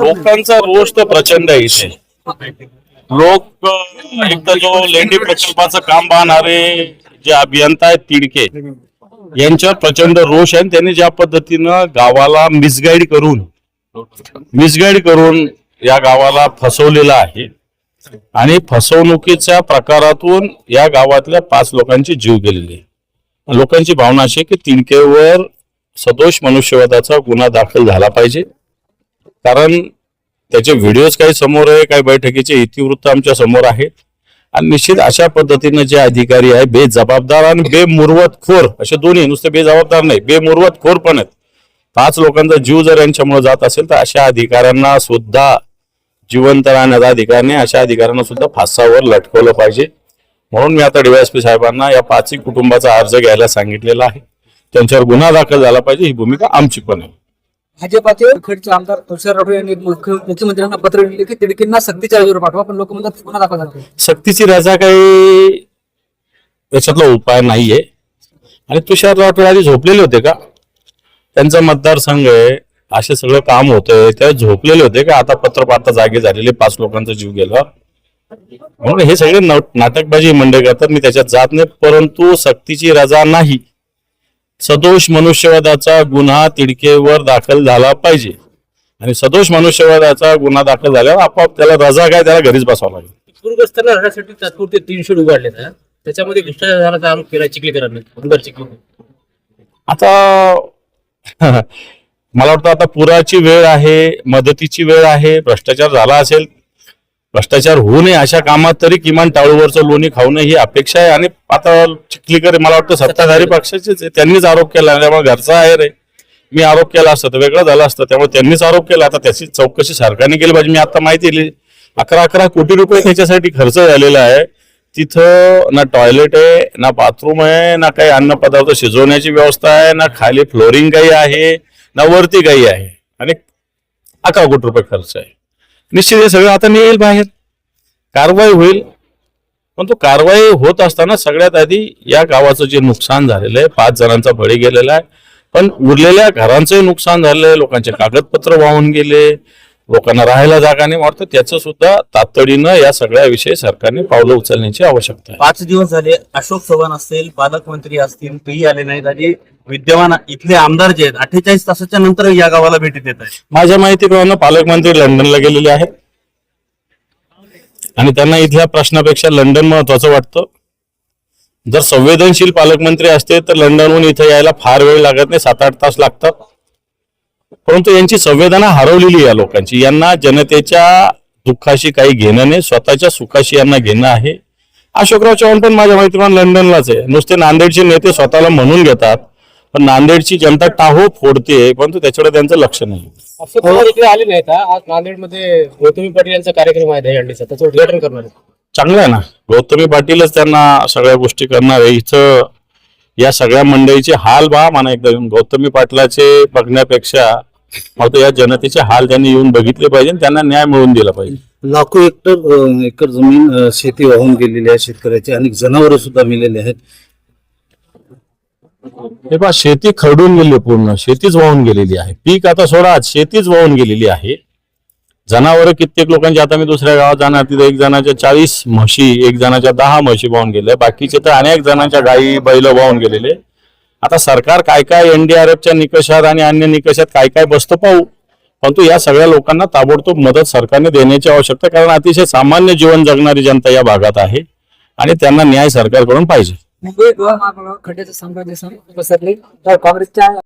लोकांचा रोष तर प्रचंड आहे इथे. लोक एक तर जो लेंडी प्रकल्पाचं काम पाहणारे जे अभियंता आहेत तिडके यांच्यावर प्रचंड रोष आहे त्यांनी ज्या पद्धतीनं गावाला मिसगाईड करून मिसगाईड करून या गावाला फसवलेलं आहे. आणि फसवणुकीच्या प्रकारातून या गावातल्या पाच लोकांचे जीव गेलेले. लोकांची भावना अशी आहे की तिडकेवर सदोष मनुष्यवादाचा गुन्हा दाखल झाला पाहिजे. कारण त्याचे व्हिडिओज काही समोर आहे काही बैठकीचे इतिवृत्त आमच्यासमोर आहेत. आणि निश्चित अशा पद्धतीनं जे अधिकारी आहे बेजबाबदार आणि बेमुरवतखोर असे दोन्ही नुसते बेजबाबदार नाही बेमुरवतखोर पण आहेत. पाच लोकांचा जीव जर यांच्यामुळे जात असेल तर अशा अधिकाऱ्यांना सुद्धा जिवंत राहण्याचा अधिकार नाही. अशा अधिकाऱ्यांना सुद्धा फासावर लटकवलं पाहिजे. म्हणून मी आता डीवायएसपी साहेबांना या पाचही कुटुंबाचा अर्ज घ्यायला सांगितलेला आहे. त्यांच्यावर गुन्हा दाखल झाला पाहिजे ही भूमिका आमची पण आहे. भाजपाचे खडचे आमदार तुषार राठोड यांनी मुख्य- मुख्यमंत्र्यांना पत्र लिहिले की तिडकींना सक्तीच्या अर्जावर पाठवा पण लोक म्हणतात गुन्हा दाखल झाला. सक्तीची रजा काही याच्यातला उपाय नाहीये. आणि तुषार राठोड आधी झोपलेले होते का? त्यांचा मतदारसंघ आहे असे सगळं काम होतंय त्या झोपलेले होते का? आता पत्र पाहता जागे झालेले पाच लोकांचा जीव गेला. म्हणून हे सगळे नाटकबाजी मंडळ करतात मी त्याच्यात जात नाही परंतु सक्तीची रजा नाही. सदोष मनुष्यवधाचा गुन्हा तिडकेवर दाखल झाला पाहिजे. आणि सदोष मनुष्यवधाचा गुन्हा दाखल झाल्यावर आपोआप त्याला रजा काय त्याला घरीच बसावं लागेल. पूरग्रस्तांना राहण्यासाठी तात्पुरते तीन शेड उघडले त्याच्यामध्ये भ्रष्टाचाराचा आरोप केला चिखलीकरांनी. चिखली. आता मला वाटतं आता पुराची वेळ आहे मदतीची वेळ आहे भ्रष्टाचार झाला असेल भ्रष्टाचार होऊ नये अशा कामात तरी किमान टाळूवरचं लोणी खाऊ नये ही अपेक्षा आहे आणि आता चिखलीकर मला वाटतं सत्ताधारी पक्षाचेच त्यांनीच आरोप केला त्यामुळे घरचा आहे. रे मी आरोप केला असतं तर वेगळं झालं असतं. त्यामुळे त्यांनीच आरोप केला. आता त्याची चौकशी सरकारने केली पाहिजे. मी आता माहिती दिली. अकरा अकरा कोटी रुपये त्याच्यासाठी खर्च झालेला आहे. तिथं ना टॉयलेट आहे ना बाथरूम आहे ना काही अन्न पदार्थ शिजवण्याची व्यवस्था आहे ना खाली फ्लोरिंग काही आहे ना वरती काही आहे. आणि अकरा कोटी रुपये खर्च आहे. निश्चित हे सगळं आता येईल बाहेर. कारवाई होईल. पण तो कारवाई होत असताना सगळ्यात आधी या गावाचं जे नुकसान झालेलं आहे पाच जणांचा बळी गेलेला आहे. पण उरलेल्या घरांचंही नुकसान झालेलं आहे लोकांचे कागदपत्र वाहून गेले लोकांना राहायला जागा नाही वाटतं त्याचं सुद्धा तातडीनं या सगळ्या विषयी सरकारने पावलं उचलण्याची आवश्यकता आहे. पाच दिवस झाले अशोक चव्हाण असतील पालकमंत्री असतील तेही आले नाहीत आणि विद्यमान इथले आमदार जे आहेत अठ्ठेचाळीस तासाच्या नंतर या गावाला भेटी देत आहेत. माझ्या माहितीप्रमाणे पालकमंत्री लंडनला गेलेले आहेत. आणि त्यांना इथल्या प्रश्नापेक्षा लंडन महत्वाचं वाटतं. जर संवेदनशील पालकमंत्री असते तर लंडनहून इथं यायला फार वेळ लागत नाही सात आठ तास लागतात. परंतु यांची संवेदना हरवलेली या लोकांची. यांना जनतेच्या दुःखाशी काही घेणं नाही स्वतःच्या सुखाशी यांना घेणं आहे. अशोकराव चव्हाण पण माझ्या माहितीप्रमाणे लंडनलाच आहे. नुसते नांदेडचे नेते स्वतःला म्हणून घेतात पण नांदेडची जनता टाहो फोडते परंतु त्याच्याकडे त्यांचं लक्ष नाही. अशोक इकडे आले नाहीत हा. आज नांदेडमध्ये गौतमी पाटील यांचा कार्यक्रम आहे दहीहंडीचा त्याचं उद्घाटन करणार आहेत. चांगलं आहे ना? गौतमी पाटीलच त्यांना सगळ्या गोष्टी करणार आहे. इथं या सगळ्या मंडळीचे हाल बा म्हणा एकदा येऊन. गौतमी पाटलाचे बघण्यापेक्षा तर या जनतेचे हाल त्यांनी येऊन बघितले पाहिजे त्यांना न्याय मिळवून दिला पाहिजे. लाखो हेक्टर एकर जमीन शेती वाहून गेलेली आहे शेतकऱ्याची. अनेक जनावरं सुद्धा मेलेली आहेत. हे पहा शेती खरडून गेली पूर्ण. शेतीच वाहून गेलेली आहे. पीक आता सोडा शेतीच वाहून गेलेली आहे. जनावर कित्येक लोकांची आता मी दुसऱ्या गावात जाणार तिथे एक जणाच्या चाळीस म्हशी एक जणाच्या दहा म्हशी वाहून गेल्या. बाकीचे तर अनेक जणांच्या गायी बैल वाहून गेलेले. आता सरकार काय काय एनडीआरएफच्या निकषात आणि अन्य निकषात काय काय बसतं पाहू. परंतु या सगळ्या लोकांना ताबडतोब मदत सरकारने देण्याची आवश्यकता कारण अतिशय सामान्य जीवन जगणारी जनता या भागात आहे आणि त्यांना न्याय सरकारकडून पाहिजे.